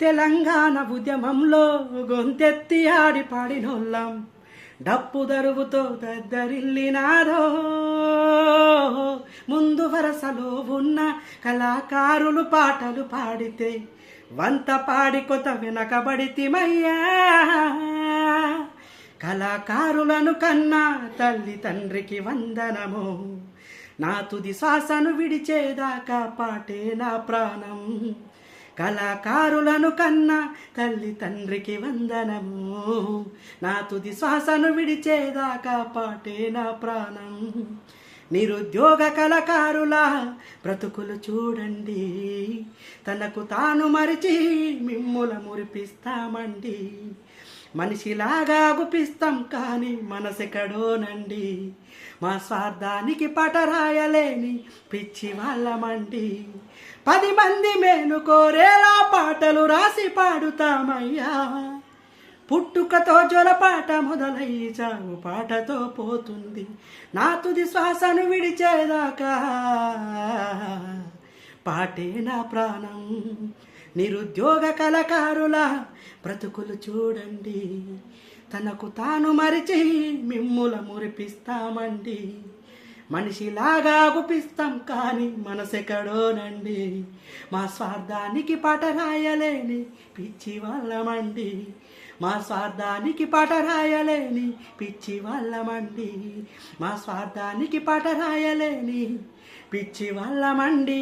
తెలంగాణ ఉద్యమంలో గొంతెత్తి ఆడి పాడినోళ్ళం. డప్పు దరువుతో దద్దరిల్లినారో. ముందు వరసలో ఉన్న కళాకారులు పాటలు పాడితే వంత పాడి కొత వెనకబడితిమయ్యా కళాకారులను కన్నా తల్లి తండ్రికి వందనము. నా తుది శ్వాసను విడిచేదాకా పాటే నా ప్రాణం. కళాకారులను కన్నా తల్లి తండ్రికి వందనము. నా తుది శ్వాసను విడిచేదాకా పాటే నా ప్రాణం. నిరుద్యోగ కళాకారుల బ్రతుకులు చూడండి. తనకు తాను మరిచి మిమ్ముల మురిపిస్తామండి. మనిషిలాగా గుపిస్తాం కానీ మనసెక్కడోనండి మా స్వార్థానికి పటరాయలేని పిచ్చి వాళ్ళమండి పది మంది మేను కోరేలా పాటలు రాసి పాడుతామయ్యా. పుట్టుకతో జొలపాట మొదలై చావు పాటతో పోతుంది. నా తుది శ్వాసను విడిచేదాకా. పాటే నా ప్రాణం? నిరుద్యోగ కళాకారుల బ్రతుకులు చూడండి. తనకు తాను మరిచి మిమ్ముల మురిపిస్తామండి. మనిషిలాగా గుపిస్తాం కానీ మనసెక్కడోనండి. మా స్వార్థానికి పాట రాయలేని పిచ్చి వాళ్ళమండి. మా స్వార్థానికి పాట రాయలేని పిచ్చి వాళ్ళమండి. మా స్వార్థానికి పాట రాయలేని పిచ్చి వాళ్ళమండి.